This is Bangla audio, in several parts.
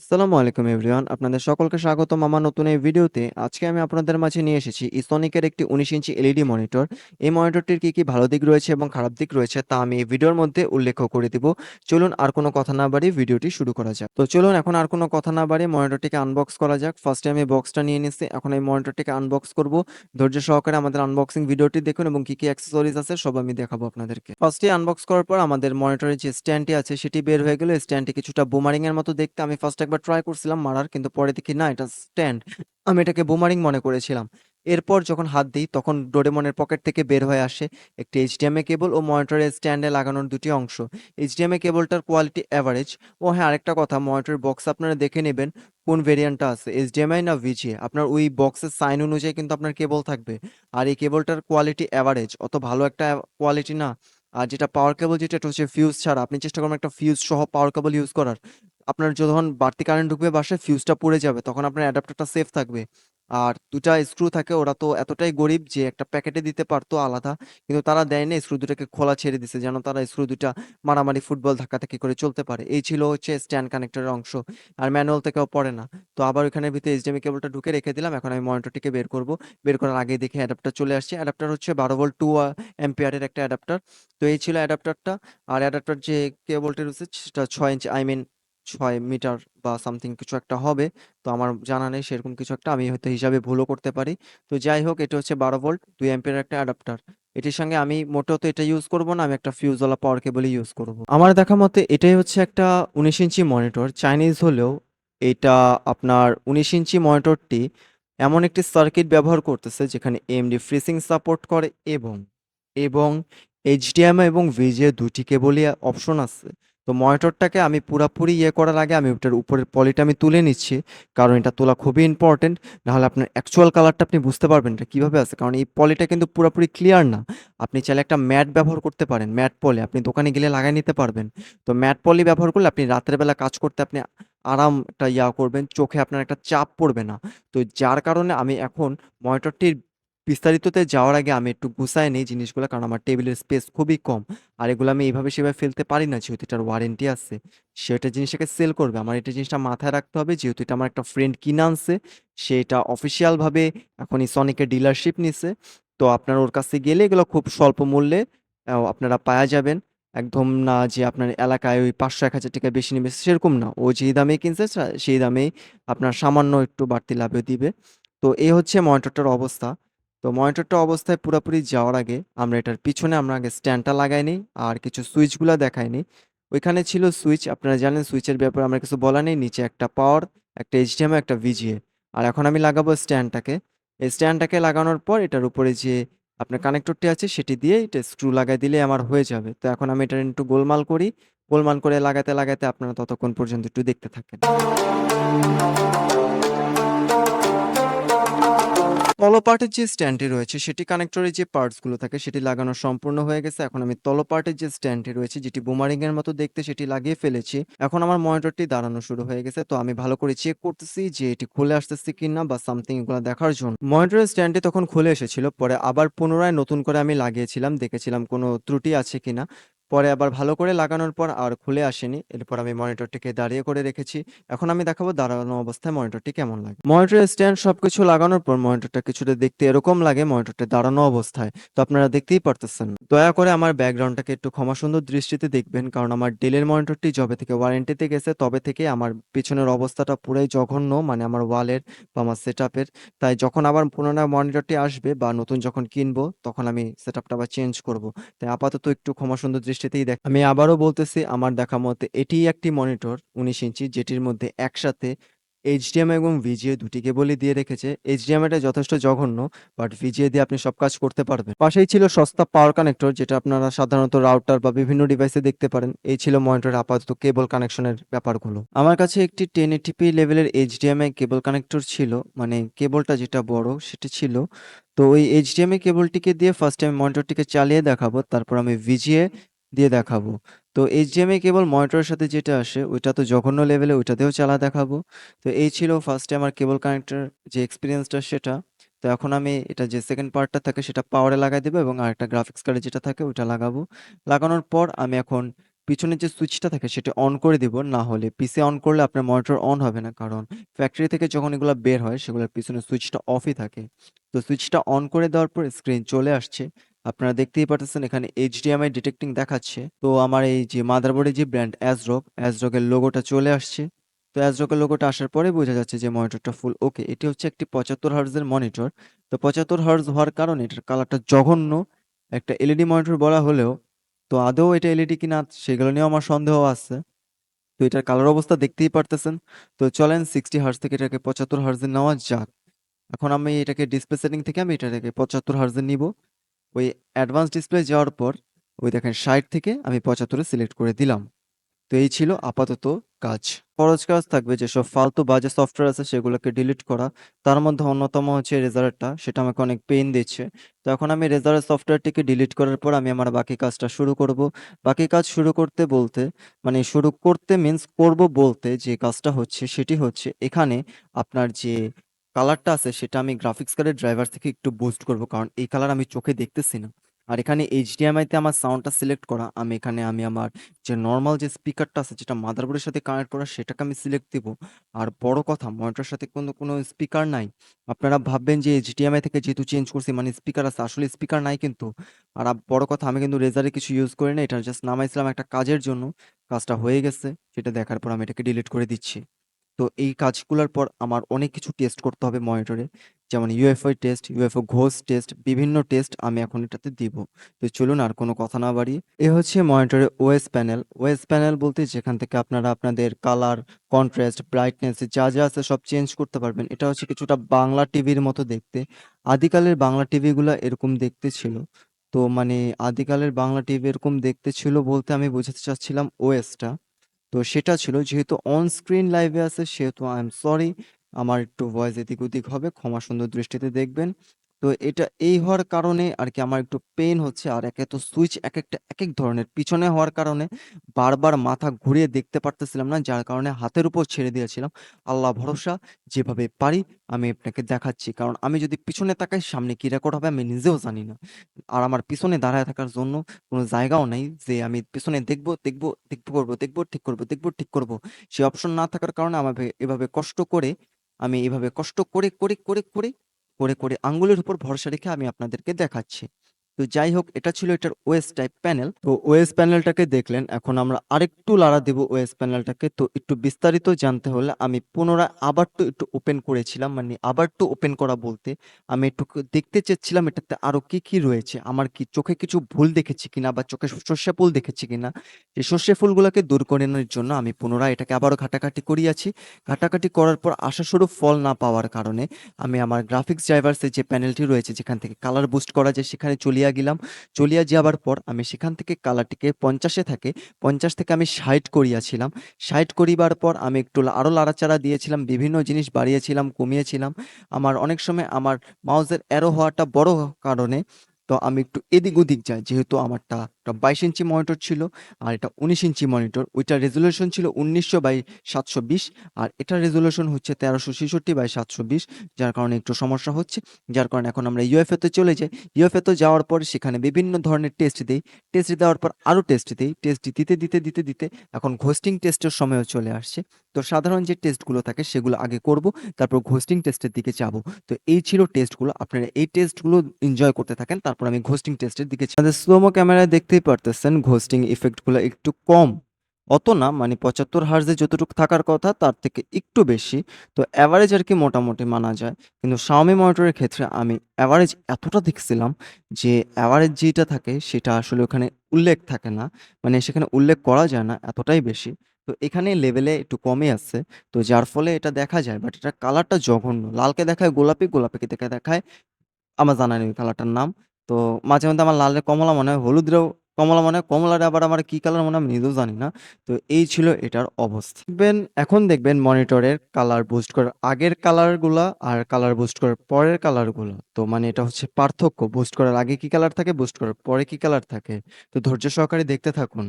আসসালামু আলাইকুম এভরিওয়ান, আপনাদের সকলকে স্বাগতম আমার নতুন এই ভিডিওতে। আজকে আমি আপনাদের মাঝে নিয়ে এসেছি ইসনিকের একটি উনিশ ইঞ্চি এলইডি মনিটর। এই মনিটরটির কি কি ভালো দিক রয়েছে এবং খারাপ দিক রয়েছে তা আমি এই ভিডিওর মধ্যে উল্লেখ করে দিব। চলুন আর কোনো কথা না বাড়িয়ে ভিডিওটি শুরু করা যাক। তো চলুন এখন আর কোনো কথা না বাড়িয়ে মনিটরটিকে আনবক্স করা যাক। ফার্স্টে আমি বক্সটা নিয়ে নিচ্ছি। এখন এই মনিটরটিকে আনবক্স করব। ধৈর্য সহকারে আমাদের আনবক্সিং ভিডিওটি দেখুন এবং কি কি অ্যাক্সেসরিজ আছে সব আমি দেখাবো আপনাদেরকে। ফার্স্টে আনবক্স করার পর আমাদের মনিটরের যে স্ট্যান্ডটি আছে সেটি বের হয়ে গেল। স্ট্যান্ডটি কিছুটা বুমারিং এর মতো দেখতে। আমি ফার্স্ট একবার ট্রাই করছিলাম মারার, কিন্তু পরে দেখি না, এটা স্ট্যান্ড আমি এটাকে বুমারিং মনে করেছিলাম। এরপর যখন হাত দিই, তখন ডোরেমনের পকেট থেকে বের হয়ে আসে একটি এইচডিএমআই কেবল ও মনিটরের স্ট্যান্ডে লাগানোর দুটি অংশ। এইচডিএমআই কেবলটার কোয়ালিটি অ্যাভারেজ ও হ্যাঁ আরেকটা কথা মনিটরের বক্স আপনারা দেখে নেবেন কোন ভেরিয়েন্টটা আছে এইচডিএমআই না ভিজিএ আপনার ওই বক্সের সাইন অনুযায়ী কিন্তু আপনার কেবল থাকবে। আর এই কেবলটার কোয়ালিটি অ্যাভারেজ অত ভালো একটা কোয়ালিটি না। আর যেটা পাওয়ার কেবল যেটা হচ্ছে ফিউজ ছাড়া, আপনি চেষ্টা করবেন একটা ফিউজ সহ পাওয়ার কেবল ইউজ করার। আপনার যখন বাড়তি কারেন্ট ঢুকবে, বাসায় ফিউজটা পড়ে যাবে, তখন আপনার অ্যাডাপ্টারটা সেফ থাকবে। আর দুটা স্ক্রু থাকে, ওরা তো এতটাই গরিব যে একটা প্যাকেটে দিতে পারতো আলাদা, কিন্তু তারা দেয়নি স্ক্রু দুটাকে খোলা ছেড়ে দিছে, যেন তারা স্ক্রু দুটা মারামারি ফুটবল ধাক্কাধাক্কি করে চলতে পারে। এই ছিল হচ্ছে স্ট্যান্ড কানেক্টরের অংশ, আর ম্যানুয়াল থেকেও পড়ে না। তো আবার ওখানে ভিতরে এইচডিএমআই কেবলটা ঢুকে রেখে দিলাম, এখন আমি মনিটরটিকে বের করব। বের করার আগে দেখে অ্যাডাপ্টার চলে আসছে। অ্যাডাপ্টার হচ্ছে বারো ভোল্ট টু অ্যাম্পিয়ারের একটা অ্যাডাপ্টার তো এই ছিল অ্যাডাপ্টারটা আর অ্যাডাপ্টার যে কেবলটি রয়েছে, সেটা ছয় ইঞ্চ আই মিন ছয় মিটার বা সামথিং কিছু একটা হবে। তো আমার জানা নেই সেরকম কিছু একটা, আমি হয়তো হিসাবে ভুলও করতে পারি। তো যাই হোক, এটা হচ্ছে বারো ভোল্ট, দুই অ্যাম্পিয়ার একটা অ্যাডাপ্টার। এটির সঙ্গে আমি মোটেও তো এটা ইউজ করব না, আমি একটা ফিউজওয়ালা পাওয়ার কেবলই ইউজ করব। আমার দেখা মতে এটাই হচ্ছে একটা উনিশ ইঞ্চি মনিটর চাইনিজ হলেও এটা আপনার উনিশ ইঞ্চি মনিটরটি এমন একটি সার্কিট ব্যবহার করতেছে, যেখানে এমডি ফ্রিসিং সাপোর্ট করে এবং এবং এইচডিএমআই এবং ভিজিএ দুটি কেবলই অপশন আছে। তো মনিটরটাকে আমি পুরাপুরি ইয়ে করার আগে আমি ওটার উপরের পলিটা আমি তুলে নিচ্ছি, কারণ এটা তোলা খুবই ইম্পর্টেন্ট নাহলে আপনার অ্যাকচুয়াল কালারটা আপনি বুঝতে পারবেন এটা কীভাবে আছে, কারণ এই পলিটা কিন্তু পুরোপুরি ক্লিয়ার না। আপনি চাইলে একটা ম্যাট ব্যবহার করতে পারেন ম্যাট পলি আপনি দোকানে গেলে লাগাই নিতে পারবেন। তো ম্যাট পলি ব্যবহার করলে আপনি রাতের বেলা কাজ করতে আপনি আরাম একটা ইয়া করবেন, চোখে আপনার একটা চাপ পড়বে না। তো যার কারণে আমি এখন মনিটরটির বিস্তারিততে যাওয়ার আগে আমি একটু গুছায় নেই জিনিসগুলো, কারণ আমার টেবিলের স্পেস খুবই কম। আর এগুলো আমি এইভাবে সেভাবে ফেলতে পারি না, যেহেতু এটার ওয়ারেন্টি আছে। সেটা জিনিসটাকে সেল করবে। আমার এটা জিনিসটা মাথায় রাখতে হবে, যেহেতু এটা আমার একটা ফ্রেন্ড কিনে আনছে সেটা অফিসিয়ালভাবে এখন সনিকের ডিলারশিপ নিছে। তো আপনার ওর কাছে গেলে এগুলো খুব স্বল্প মূল্যে আপনারা পাওয়া যাবেন। একদম না যে আপনার এলাকায় ওই পাঁচশো, এক হাজার টাকা বেশি নেবে, সেরকম না। ও যেই দামে কিনছে সেই দামেই আপনার সামান্য একটু বাড়তি লাভে দিবে। তো এই হচ্ছে মনিটরটার অবস্থা। তো মনিটরটা অবস্থায় পুরোপুরি যাওয়ার আগে আমরা এটার পিছনে আমরা আগে স্ট্যান্ডটা লাগাই নিই আর কিছু সুইচগুলো দেখাই নিই ওইখানে ছিল সুইচ, আপনারা জানেন সুইচের ব্যাপারে আমরা কিছু বলা নেই, নিচে একটা পাওয়ার, একটা এইচডিএমআই একটা ভিজিএ আর এখন আমি লাগাবো স্ট্যান্ডটাকে। এই স্ট্যান্ডটাকে লাগানোর পর এটার উপরে যে আপনার কানেক্টরটি আছে সেটি দিয়ে এটা স্ক্রু লাগাই দিলে আমার হয়ে যাবে। তো এখন আমি এটা একটু গোলমাল করি। গোলমাল করে লাগাতে লাগাতে আপনারা ততক্ষণ পর্যন্ত একটু দেখতে থাকেন। তলপার্টের যে স্ট্যান্ডটি রয়েছে, সেটি কানেক্টরের যে পার্টসগুলো থাকে, সেটি লাগানো সম্পূর্ণ হয়ে গেছে। এখন আমি তলপার্টের যে স্ট্যান্ডটি রয়েছে, যেটি বুমারিং এর মতো দেখতে, সেটি লাগিয়ে ফেলেছি। এখন আমার মনিটরটি দাঁড়ানো শুরু হয়ে গেছে। তো আমি ভালো করে চেক করতেছি যে এটি খুলে আসতেছে কিনা বা সামথিং এগুলো দেখার জন্য। মনিটরের স্ট্যান্ডটি তখন খুলে এসেছিল, পরে আবার পুনরায় নতুন করে আমি লাগিয়েছিলাম, দেখেছিলাম কোনো ত্রুটি আছে কিনা। পরে আবার ভালো করে লাগানোর পর আর খুলে আসেনি। এরপর আমি মনিটরটিকে দাঁড়িয়ে করে রেখেছি। এখন আমি দেখাবো দাঁড়ানো অবস্থায় মনিটরটি কেমন লাগে। মনিটরের স্ট্যান্ড সবকিছু লাগানোর পর মনিটরটা কিছুটা দেখতে এরকম লাগে মনিটরটা দাঁড়ানো অবস্থায়। তো আপনারা দেখতেই পারতেছেন। দয়া করে আমার ব্যাকগ্রাউন্ডটাকে একটু ক্ষমা সুন্দর দৃষ্টিতে দেখবেন, কারণ আমার ডেলের মনিটরটি যবে থেকে ওয়ারেন্টিতে গেছে, তবে থেকে আমার পিছনের অবস্থাটা পুরাই জঘন্য মানে আমার ওয়ালের বা আমার সেট তাই যখন আবার পুনরায় মনিটরটি আসবে বা নতুন যখন কিনবো, তখন আমি সেট আপটা আবার চেঞ্জ করব। তাই আপাতত একটু ক্ষমা সুন্দর দৃষ্টিতেই দেখ আমি আবারও বলতেছি, আমার দেখা মতে এটি একটি মনিটর উনিশ ইঞ্চি, যেটির মধ্যে একসাথে এইচডিএমআই এবং ভিজিএ দুটি কেবলই দিয়ে রেখেছে। এইচডিএমআইটা যথেষ্ট জঘন্য, বাট ভিজিএ দিয়ে আপনি সব কাজ করতে পারবেন। পাশেই ছিল সস্তা পাওয়ার কানেক্টর, যেটা আপনারা সাধারণত রাউটার বা বিভিন্ন ডিভাইসে দেখতে পারেন। এই ছিল মনিটরের আপাতত কেবল কানেকশনের ব্যাপারগুলো। আমার কাছে একটি টেন এটিপি লেভেলের এইচডিএমআই কেবল কানেক্টর ছিল মানে কেবলটা যেটা বড় সেটি ছিল। তো ওই এইচডিএমআই কেবলটিকে দিয়ে ফার্স্ট আমি মনিটরটিকে চালিয়ে দেখাবো, তারপর আমি ভিজিএ দিয়ে দেখাবো তো এইচডিএমআই কেবল মনিটরের সাথে যেটা আসে, ওইটা তো জঘন্য লেভেলে ওইটাতেও চালা দেখাবো তো এই ছিল ফার্স্টে আমার কেবল কানেক্টর যে এক্সপিরিয়েন্সটা সেটা তো এখন আমি এটা যে সেকেন্ড পার্টটা থাকে সেটা পাওয়ারে লাগাই দেবো এবং আরেকটা গ্রাফিক্স কার্ডে যেটা থাকে ওইটা লাগাবো লাগানোর পর আমি এখন পিছনের যে সুইচটা থাকে সেটা অন করে দিব। না হলে পিসি অন করলে আপনার মনিটর অন হবে না। কারণ ফ্যাক্টরি থেকে যখন এগুলা বের হয় সেগুলোর পিছনের সুইচটা অফই থাকে। তো সুইচটা অন করে দেওয়ার পর স্ক্রিন চলে আসছে। আপনারা দেখতেই পারতেছেন এখানে HDMI ডিটেক্টিং দেখাচ্ছে। তো আমার এই যে মাদারবোর্ডের যে ব্র্যান্ড ASRock এর লোগোটা চলে আসছে। তো এর লোগোটা আসার পরে বোঝা যাচ্ছে যে মনিটরটা ফুল ওকে। এটি হচ্ছে একটি ৭৫ হার্টজ এর মনিটর। তো ৭৫ হার্টজ হওয়ার কারণে এটার কালারটা জঘন্য। একটা এলইডি মনিটর বলা হলেও, তো আদৌ এটা এলইডি কিনা সেগুলো নিয়েও আমার সন্দেহ আছে। তো এটার কালার অবস্থা দেখতেই পারতেছেন। তো চলেন 60 হার্টজ থেকে এটাকে ৭৫ হার্টজ এ নেওয়া যাক। এখন আমি এটাকে ডিসপ্লে সেটিং থেকে আমি এটাকে ৭৫ হার্টজ এ নিবো। ওই অ্যাডভান্স ডিসপ্লে যাওয়ার পর, ওই দেখেন ৬০ থেকে আমি পঁচাত্তরে সিলেক্ট করে দিলাম। তো এই ছিল আপাতত কাজ। খরচ কাজ থাকবে যেসব ফালতু বাজে সফটওয়্যার আছে সেগুলোকে ডিলিট করা। তার মধ্যে অন্যতম হচ্ছে রেজারেরটা। সেটা আমাকে অনেক পেইন দিচ্ছে। তো এখন আমি রেজারের সফটওয়্যারটিকে ডিলিট করার পর আমি আমার বাকি কাজটা শুরু করব। বাকি কাজ শুরু করতে বলতে মানে শুরু করতে মিনস করব বলতে যে কাজটা হচ্ছে, সেটি হচ্ছে এখানে আপনার যে কালারটা আছে সেটা আমি গ্রাফিক্স কার্ডের ড্রাইভার থেকে একটু বুস্ট করব। কারণ এই কালার আমি চোখে দেখতেছি না। আর এখানে HDMI তে আমার সাউন্ডটা সিলেক্ট করা। আমি এখানে আমি আমার যে নর্মাল যে স্পিকারটা আছে যেটা মাদারবোর্ডের সাথে কানেক্ট করা সেটাকে আমি সিলেক্ট দিব। আর বড় কথা মনিটরের সাথে কোনো, কোনো স্পিকার নাই। আপনারা ভাববেন যে HDMI থেকে যেহেতু চেঞ্জ করছি মানে স্পিকার আছে। আসলে স্পিকার নাই কিন্তু। আর বড় কথা আমি কিন্তু রেজারে কিছু ইউজ করি না এটা জাস্ট নামাইছিলাম একটা কাজের জন্য। কাজটা হয়ে গেছে। সেটা দেখার পর আমি এটাকে ডিলিট করে দিচ্ছি। তো এই কাজগুলোর পর আমার অনেক কিছু টেস্ট করতে হবে মনিটরে। যেমন UFI টেস্ট, ইউএফও ঘোষ টেস্ট, বিভিন্ন টেস্ট আমি এখন এটাতে দিব। তো চলুন আর কোনো কথা না বাড়িয়ে এ হচ্ছে মনিটরের OS প্যানেল। OS প্যানেল বলতে যেখান থেকে আপনারা আপনাদের কালার, কন্ট্রাস্ট, ব্রাইটনেস যা, যা আছে সব চেঞ্জ করতে পারবেন। এটা হচ্ছে কিছুটা বাংলা টিভির মতো দেখতে। আদিকালের বাংলা টিভিগুলো এরকম দেখতে ছিল। তো মানে আদিকালের বাংলা টিভি এরকম দেখতে ছিল বলতে আমি বোঝাতে চাচ্ছিলাম OS টা। তো সেটা ছিল যেহেতু অন স্ক্রিন লাইভে আছে, সেহেতু আই এম সরি। আমার একটু ভয়েস এদিক ওদিক হবে। ক্ষমা সুন্দর দৃষ্টিতে দেখবেন। তো এটা এই হওয়ার কারণে আরকি আমার একটু পেইন হচ্ছে। আর একে তো সুইচ এক একেকটা একেক ধরনের। পিছনে হওয়ার কারণে বারবার মাথা ঘুরিয়ে দেখতে পারতেছিলাম না। যার কারণে হাতের উপর ছেড়ে দিয়েছিলাম। আল্লাহ ভরসা যেভাবে পারি আমি আপনাকে দেখাচ্ছি। কারণ আমি যদি পিছনে তাকাই সামনে কি রেকর্ড হবে আমি নিজেও জানি না। আর আমার পিছনে দাঁড়ায় থাকার জন্য কোনো জায়গাও নাই যে আমি পিছনে দেখব, দেখব, দেখব করব, দেখব, ঠিক করব, দেখব, ঠিক করব। সে অপশন না থাকার কারণে আমাকে এভাবে কষ্ট করে আমি এভাবে কষ্ট করে, করে, করে, করে, করে, করে আঙ্গুলের উপর ভরসা রেখে আমি আপনাদেরকে দেখাচ্ছি। তো যাই হোক এটা ছিল এটার OS টাইপ প্যানেল। তো OS প্যানেলটাকে দেখলেন। এখন আমরা আরেকটু লাড়া দিব ওয়েস প্যানেলটাকে। তো একটু বিস্তারিত জানতে হলে আমি পুনরায় আবার তো একটু ওপেন করেছিলাম। মানে আবার একটু ওপেন করা বলতে আমি একটু দেখতে চেয়েছিলাম এটাতে আরও কি, কি রয়েছে। আমার কি চোখে কিছু ভুল দেখেছি কিনা বা চোখে সর্ষে ফুল দেখেছি কিনা। এই সর্ষে ফুলগুলোকে দূর করে করানোর জন্য আমি পুনরায় এটাকে আবারও ঘাটাঘাটি করিয়াছি। ঘাটাঘাটি করার পর আশাস্বরূপ ফল না পাওয়ার কারণে আমি আমার গ্রাফিক্স ড্রাইভার্স এর যে প্যানেলটি রয়েছে যেখান থেকে কালার বুস্ট করা যায় সেখানে চলিয়া গেলাম। চলিয়া যাওয়ার পর আমি সেখান থেকে কালারটিকে পঞ্চাশে থাকে ৫০ থেকে আমি ৬০ করিয়াছিলাম। ৬০ করিবার পর আমি একটু আরও লাড়াচাড়া দিয়েছিলাম। বিভিন্ন জিনিস বাড়িয়েছিলাম, কমিয়েছিলাম। আমার অনেক সময় আমার মাউসের অ্যারো হওয়াটা বড় কারণে তো আমি একটু এদিক ওদিক যাই। যেহেতু আমারটা একটা ২২ ইঞ্চি মনিটর ছিল আর এটা ১৯ ইঞ্চি মনিটর। ওইটার রেজোলিউশন ছিল ১৯০০/৭২০ আর এটার রেজোলিউশন হচ্ছে ১৩৬৬/৭২০ যার কারণে একটু সমস্যা হচ্ছে। যার কারণে এখন আমরা UFO তে চলে যাই। UFO তে যাওয়ার পর সেখানে বিভিন্ন ধরনের টেস্ট দিই টেস্ট দেওয়ার পর আরও টেস্ট দিই টেস্ট দিতে, দিতে, দিতে, দিতে এখন ঘোস্টিং টেস্টের সময়ও চলে আসছে। তো সাধারণ যে টেস্টগুলো থাকে সেগুলো আগে করব। তারপর ঘোস্টিং টেস্টের দিকে যাব। তো এই ছিল টেস্টগুলো। আপনারা এই টেস্টগুলো এনজয় করতে থাকেন। তারপর আমি ঘোস্টিং টেস্টের দিকে স্লোমো ক্যামেরায় দেখতেই পারতেছেন ঘোস্টিং ইফেক্টগুলো একটু কম। অত না মানে ৭৫ হার্টজ এ যতটুকু থাকার কথা তার থেকে একটু বেশি। তো এভারেজ আরকি মোটামুটি মানা যায়। কিন্তু Xiaomi মনিটরের ক্ষেত্রে আমি এভারেজ এতটা দেখছিলাম যে এভারেজ যেটা থাকে সেটা আসলে ওখানে উল্লেখ থাকে না। মানে সেখানে উল্লেখ করা যায় না এতটাই বেশি। তো এখানে লেভেলে একটু কমই আছে। তো যার ফলে এটা দেখা যায় বাট এটার কালারটা জঘন্য। লালকে দেখায় গোলাপি, গোলাপিকে দেখে দেখায় আমার জানা নেই কালারটার নাম। তো মাঝে মধ্যে আমার লালে কমলা মনে হয়, হলুদেরও কমলা মানে কমলাটা আবার আমার কি কালার মানে আমি নিজেও জানি না। তো এই ছিল এটার অবস্থা। দেখবেন এখন দেখবেন মনিটরের কালার বুস্ট করার আগের কালারগুলা আর কালার বুস্ট করার পরের কালারগুলো। তো মানে এটা হচ্ছে পার্থক্য। বুস্ট করার আগে কি কালার থাকে, বুস্ট করার পরে কি কালার থাকে। তো ধৈর্য সহকারে দেখতে থাকুন।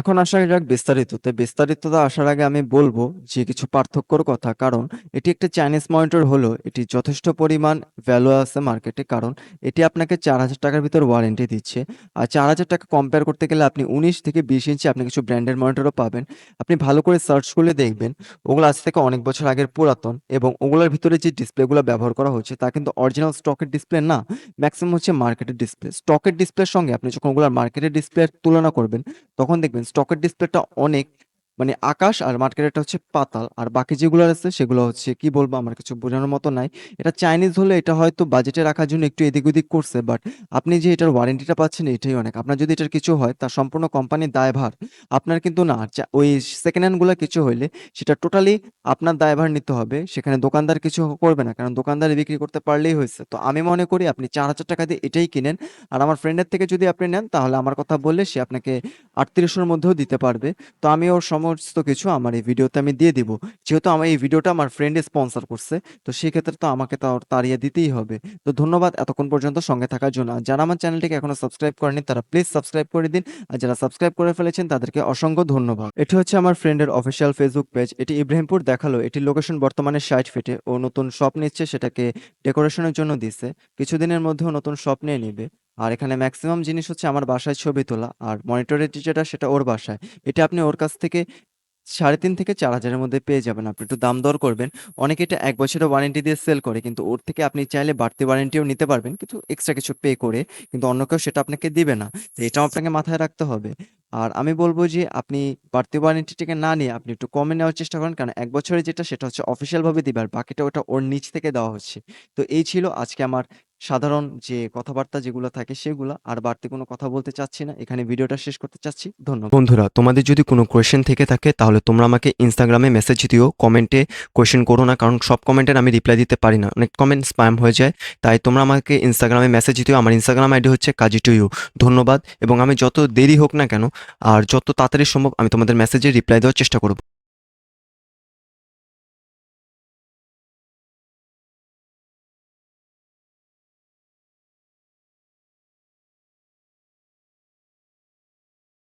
এখন আসা যাক বিস্তারিততে। বিস্তারিততে আসার আগে আমি বলব যে কিছু পার্থক্যর কথা। কারণ এটি একটি চাইনিজ মনিটর হলো এটি যথেষ্ট পরিমাণ ভ্যালু আছে মার্কেটে। কারণ এটি আপনাকে চার হাজার টাকার ভিতর ওয়ারেন্টি দিচ্ছে। আর ৳৪,০০০ কম্পেয়ার করতে গেলে আপনি ১৯ থেকে ২০ ইঞ্চি আপনি কিছু ব্র্যান্ডের মনিটরও পাবেন। আপনি ভালো করে সার্চ করলে দেখবেন ওগুলো আজ থেকে অনেক বছর আগের পুরাতন এবং ওগুলোর ভিতরে যে ডিসপ্লেগুলো ব্যবহার করা হচ্ছে তা কিন্তু অরিজিনাল স্টকের ডিসপ্লে না। ম্যাক্সিমাম হচ্ছে মার্কেটের ডিসপ্লে। স্টকের ডিসপ্লের সঙ্গে আপনি যখন ওগুলার মার্কেটের ডিসপ্লের তুলনা করবেন তখন দেখবেন স্টকের ডিসপ্লেটা অনেক মানে আকাশ আর মার্কেটেরটা হচ্ছে পাতাল। আর বাকি যেগুলো আছে সেগুলো হচ্ছে কি বলব আমার কিছু বোঝানোর মতো নাই। এটা চাইনিজ হলে এটা হয়তো বাজেটে রাখার জন্য একটু এদিক ওদিক করছে। বাট আপনি যে এটার ওয়ারেন্টিটা পাচ্ছেন এটাই অনেক। আপনার যদি এটার কিছু হয় তার সম্পূর্ণ কোম্পানির দায়ভার আপনার কিন্তু না। ওই সেকেন্ড হ্যান্ডগুলো কিছু হইলে সেটা টোটালি আপনার দায়ভার নিতে হবে। সেখানে দোকানদার কিছু করবে না। কারণ দোকানদারে বিক্রি করতে পারলেই হয়েছে তো আমি মনে করি আপনি ৳৪,০০০ দিয়ে এটাই কিনেন। আর আমার ফ্রেন্ডের থেকে যদি আপনি নেন তাহলে আমার কথা বললে সে আপনাকে আটত্রিশশোর মধ্যেও দিতে পারবে। তো আমি ওর সমস্ত কিছু, আমার এই ভিডিওতে আমি দিয়ে দিব। যেহেতু আমার এই ভিডিওটা আমার ফ্রেন্ডই স্পন্সর করছে। তো সেক্ষেত্রে তো আমাকে তাড়িয়ে দিতেই হবে। তো ধন্যবাদ এতক্ষণ পর্যন্ত সঙ্গে থাকার জন্য। আর যারা আমার চ্যানেলটিকে এখনও সাবস্ক্রাইব করেনি তারা প্লিজ সাবস্ক্রাইব করে দিন। আর যারা সাবস্ক্রাইব করে ফেলেছেন, তাদেরকে অসংখ্য ধন্যবাদ। এটি হচ্ছে আমার ফ্রেন্ডের অফিসিয়াল ফেসবুক পেজ। এটি ইব্রাহিমপুর দেখাল। এটি লোকেশন বর্তমানে ৬০ ফিটে। ও নতুন শপ নিচ্ছে, সেটাকে ডেকোরেশনের জন্য দিছে। কিছুদিনের মধ্যেও নতুন শপ নিয়ে নিবে। আর এখানে ম্যাক্সিমাম জিনিস হচ্ছে আমার বাসায় ছবি তোলা। আর মনিটরের যেটা, সেটা ওর বাসায়। এটা আপনি ওর কাছ থেকে ৩.৫ থেকে চার হাজারের মধ্যে পেয়ে যাবেন। আপনি একটু দাম দর করবেন। অনেকে এটা এক বছরের ওয়ারেন্টি দিয়ে সেল করে। কিন্তু ওর থেকে আপনি চাইলে বাড়তি ওয়ারেন্টিও নিতে পারবেন। কিন্তু এক্সট্রা কিছু পে করে। কিন্তু অন্য কেউ সেটা আপনাকে দিবে না। তো এটাও আপনাকে মাথায় রাখতে হবে। আর আমি বলব যে আপনি বাড়তি ওয়ারেন্টিটাকে না নিয়ে আপনি একটু কমে নেওয়ার চেষ্টা করেন। কারণ এক বছরে যেটা, সেটা হচ্ছে অফিসিয়াল ভাবে দিবে। আর বাকিটা ওটা ওর নিচ থেকে দেওয়া হচ্ছে। তো এই ছিল আজকে আমার সাধারণ যে কথাবার্তা যেগুলো থাকে সেগুলো আর বাড়তি কোনো কথা বলতে চাচ্ছি না। এখানে ভিডিওটা শেষ করতে চাচ্ছি। ধন্যবাদ। বন্ধুরা, তোমাদের যদি কোনো কোয়েশ্চেন থেকে থাকে, তাহলে তোমরা আমাকে ইনস্টাগ্রামে মেসেজ দিও। কমেন্টে কোয়েশ্চেন করো না। কারণ সব কমেন্টের আমি রিপ্লাই দিতে পারি না। অনেক কমেন্ট স্প্যাম হয়ে যায়। তাই তোমরা আমাকে ইনস্টাগ্রামে মেসেজ দিও। আমার ইনস্টাগ্রাম আইডি হচ্ছে কাজী টু ইউ। ধন্যবাদ এবং আমি যত দেরি হোক না কেন আর যত তাড়াতাড়ি সম্ভব আমি তোমাদের মেসেজে রিপ্লাই দেওয়ার চেষ্টা করব।